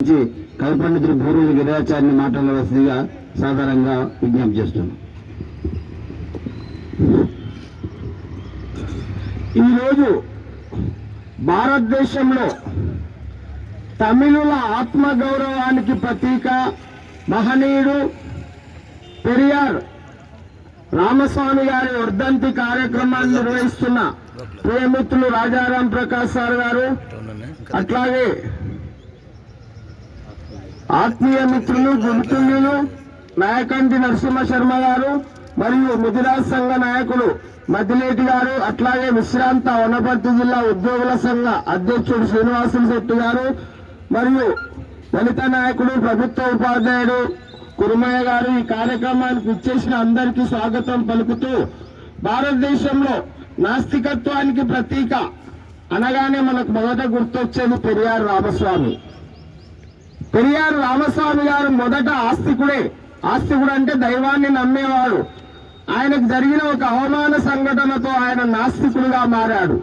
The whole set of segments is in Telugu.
నుంచి కవిపండితులు భూరులు గిరిరాచార్యని మాట్లాడవలసిందిగా సాధారణంగా విజ్ఞప్తి చేస్తున్నాం. ఈరోజు భారతదేశంలో తమిళుల ఆత్మగౌరవానికి ప్రతీక మహనీయుడు పెరియార్ రామస్వామి గారి వర్ధంతి కార్యక్రమాన్ని నిర్వహిస్తున్న ప్రియమిత్రులు రాజారాం ప్రకాశ్ సార్ గారు అట్లాగే ఆత్మీయ మిత్రులు గురుతుల్యులు నాయకంటి నరసింహ శర్మ గారు మరియు ముదిరాజ్ సంఘ నాయకులు మద్దిలేటి గారు అట్లాగే విశ్రాంత వనపర్తి జిల్లా ఉద్యోగుల సంఘ అధ్యక్షుడు శ్రీనివాసులు శెట్టి గారు మరియు దళిత నాయకుడు ప్రభుత్వ ఉపాధ్యాయుడు కురుమయ్య గారు ఈ కార్యక్రమానికి ఇచ్చేసిన అందరికీ స్వాగతం పలుకుతూ భారతదేశంలో నాస్తికత్వానికి ప్రతీక అనగానే మనకు మొదట గుర్తొచ్చేది పెరియార్ రామస్వామి. పెరియార్ రామస్వామి గారు మొదట ఆస్తికుడే. ఆస్తికుడు అంటే దైవాన్ని నమ్మేవాడు. ఆయనకు జరిగిన ఒక అవమాన సంఘటనతో ఆయన నాస్తికుడుగా మారాడు.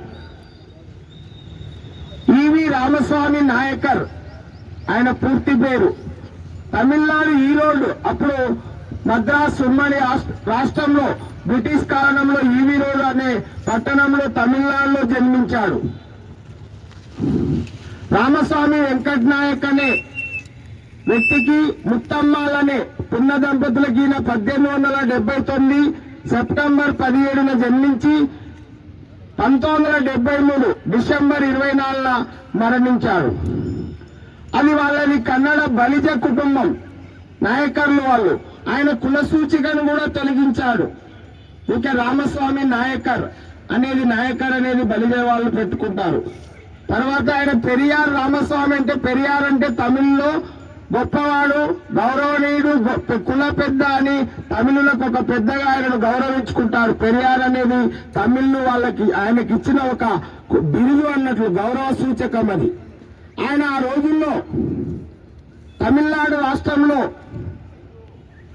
ఈవి రామస్వామి నాయకర్ ఆయన పూర్తి పేరు. తమిళనాడు ఈరోడ్ అప్పుడు మద్రాస్ ఉమ్మడి రాష్ట్ర- రాష్ట్రంలో బ్రిటిష్ కాలంలో ఈవి రోడ్ అనే పట్టణంలో తమిళనాడులో జన్మించాడు. రామస్వామి వెంకట్ నాయక్ అనే వ్యక్తికి ముత్తమ్మాలనే పున్న దంపతులకి ఈయన పద్దెనిమిది వందల డెబ్బై తొమ్మిది సెప్టెంబర్ పదిహేడున జన్మించి పంతొమ్మిది వందల డెబ్బై మూడు డిసెంబర్ ఇరవై నాలుగున మరణించారు. అది వాళ్ళది కన్నడ బలిజ కుటుంబం నాయకర్లు వాళ్ళు. ఆయన కుల సూచికను కూడా తొలగించాడు ఇక రామస్వామి నాయకర్ అనేది నాయకర్ అనేది బలిజ వాళ్ళు పెట్టుకుంటారు. తర్వాత ఆయన పెరియార్ రామస్వామి అంటే పెరియార్ అంటే తమిళ్ళో గొప్పవాడు గౌరవనీయుడు కుల పెద్ద అని తమిళులకు ఒక పెద్దగా ఆయనను గౌరవించుకుంటారు. పెరియార్ అనేది తమిళ్ళు వాళ్ళకి ఆయనకి ఇచ్చిన ఒక బిరుదు అన్నట్లు గౌరవ సూచకం అది. ఆయన ఆ రోజుల్లో తమిళనాడు రాష్ట్రంలో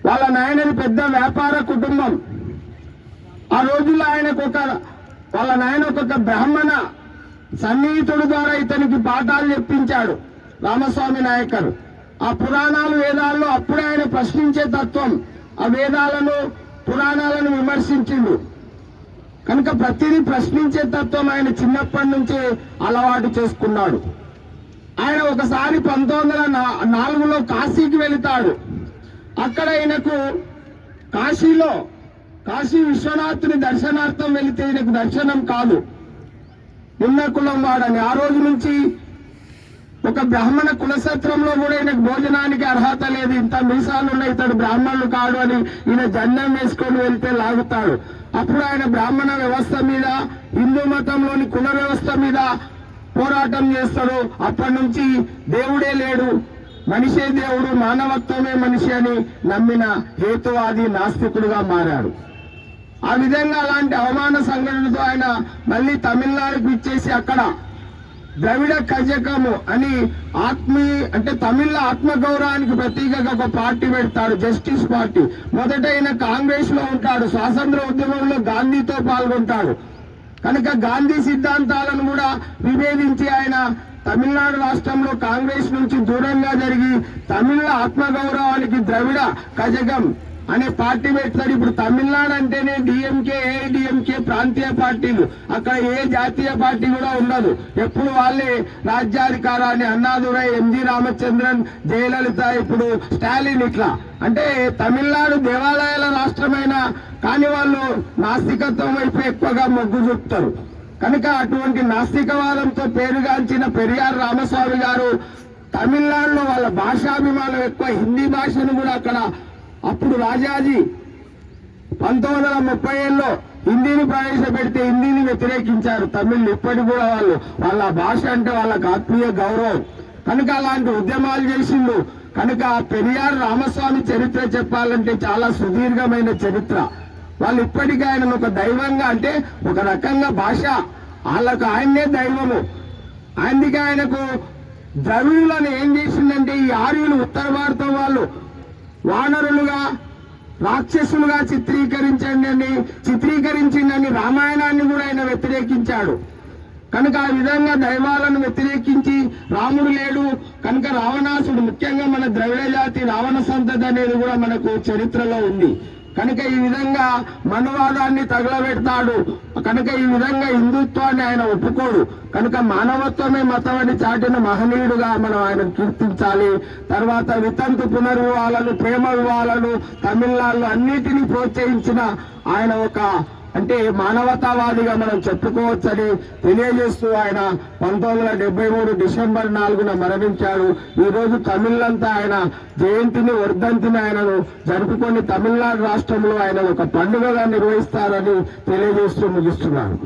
వాళ్ళ నాయనది పెద్ద వ్యాపార కుటుంబం. ఆ రోజుల్లో ఆయనకు ఒక వాళ్ళ నాయన ఒక బ్రాహ్మణ సన్నిహితుడు ద్వారా ఇతనికి పాఠాలు చెప్పించాడు. రామస్వామి నాయకరు. ఆ పురాణాలు వేదాల్లో అప్పుడే ఆయన ప్రశ్నించే తత్వం. ఆ వేదాలను పురాణాలను విమర్శించిండు. కనుక ప్రతిదీ ప్రశ్నించే తత్వం ఆయన చిన్నప్పటి నుంచి అలవాటు చేసుకున్నాడు. ఆయన ఒకసారి పంతొమ్మిది వందల నా- నాలుగులో కాశీకి వెళతాడు. అక్కడ ఆయనకు కాశీలో కాశీ విశ్వనాథుని దర్శనార్థం వెళితే ఈయనకు దర్శనం కాదు. నిన్న కులం వాడని. ఆ రోజు నుంచి ఒక బ్రాహ్మణ కులసత్రంలో కూడా ఈయనకు భోజనానికి అర్హత లేదు. ఇంత మీసాలు ఉన్నాయి ఇతడు బ్రాహ్మణులు కాడు అని ఈయన జెండం వేసుకొని వెళ్తే లాగుతాడు. అప్పుడు ఆయన బ్రాహ్మణ వ్యవస్థ మీద హిందూ మతంలోని కుల వ్యవస్థ మీద పోరాటం చేస్తాడు. అప్పటి నుంచి దేవుడే లేడు. మనిషే దేవుడు మానవత్వమే మనిషి అని నమ్మిన హేతువాది నాస్తికుడుగా మారాడు. ఆ విధంగా అలాంటి అవమాన సంఘటనతో ఆయన మళ్ళీ తమిళనాడుకు ఇచ్చేసి అక్కడ ద్రవిడ కజకము అని ఆత్మీ అంటే తమిళ ఆత్మగౌరవానికి ప్రతీకగా ఒక పార్టీ పెడతాడు జస్టిస్ పార్టీ. మొదట ఆయన కాంగ్రెస్లో ఉంటాడు స్వాతంత్ర ఉద్యమంలో గాంధీతో పాల్గొంటాడు. కనుక గాంధీ సిద్ధాంతాలను కూడా విభేదించి ఆయన తమిళనాడు రాష్ట్రంలో కాంగ్రెస్ నుంచి దూరంగా జరిగి తమిళ ఆత్మగౌరవానికి ద్రవిడ కజగం అనే పార్టీ పెడతాడు. ఇప్పుడు తమిళనాడు అంటేనే డిఎంకే ఏఐడిఎంకే ప్రాంతీయ పార్టీలు. అక్కడ ఏ జాతీయ పార్టీ కూడా ఉండదు. ఎప్పుడు వాళ్ళే రాజ్యాధికారాన్ని అన్నాదురై ఎంజి రామచంద్రన్ జయలలిత ఇప్పుడు స్టాలిన్ ఇట్లా. అంటే తమిళనాడు దేవాలయాల రాష్ట్రమైన కానీ వాళ్ళు నాస్తికత్వం వైపు ఎక్కువగా మొగ్గు చూపుతారు. కనుక అటువంటి నాస్తికవాదంతో పేరుగాంచిన పెరియార్ రామస్వామి గారు తమిళనాడులో వాళ్ళ భాషాభిమానం ఎక్కువ హిందీ భాషను కూడా అక్కడ అప్పుడు రాజాజీ పంతొమ్మిది వందల ముప్పై ఏళ్ళలో హిందీని ప్రవేశపెడితే హిందీని వ్యతిరేకించారు తమిళ్ ఇప్పటికి కూడా వాళ్ళు. వాళ్ళ భాష అంటే వాళ్ళకి ఆత్మీయ గౌరవం. కనుక అలాంటి ఉద్యమాలు చేసిండు. కనుక పెరియార్ రామస్వామి చరిత్ర చెప్పాలంటే చాలా సుదీర్ఘమైన చరిత్ర. వాళ్ళు ఇప్పటికీ ఆయన ఒక దైవంగా అంటే ఒక రకంగా భాష. వాళ్ళకు ఆయన్నే దైవము. అందుకే ఆయనకు ద్రవిడులను ఏం చేసిందంటే ఈ ఆర్యులు ఉత్తర భారతం వాళ్ళు వానరులుగా రాక్షసులుగా చిత్రీకరించండి చిత్రీకరించిందని రామాయణాన్ని కూడా ఆయన వ్యతిరేకించాడు. కనుక ఆ విధంగా దైవాలను వ్యతిరేకించి రాముడు లేడు. కనుక రావణాసుడు ముఖ్యంగా మన ద్రవిడ జాతి రావణ సంతతి అనేది కూడా మనకు చరిత్రలో ఉంది. కనుక ఈ విధంగా మనువాదాన్ని తగలబెడతాడు కనుక ఈ విధంగా హిందుత్వాన్ని ఆయన ఒప్పుకోడు. కనుక మానవత్వమే మతం అని చాటిన మహనీయుడుగా మనం ఆయన కీర్తించాలి. తర్వాత వితంతు పునర్వివాహాలను ప్రేమ వివాహాలను తమిళనాడులో అన్నిటినీ ప్రోత్సహించిన ఆయన ఒక అంటే మానవతావాదిగా మనం చెప్పుకోవచ్చని తెలియజేస్తూ ఆయన పంతొమ్మిది వందల డెబ్బై మూడు డిసెంబర్ నాలుగున మరణించాడు. ఈరోజు తమిళంతా ఆయన జయంతిని వర్ధంతిని ఆయనను జరుపుకొని తమిళనాడు రాష్ట్రంలో ఆయన ఒక పండుగగా నిర్వహిస్తారని తెలియజేస్తూ ముగిస్తున్నాను.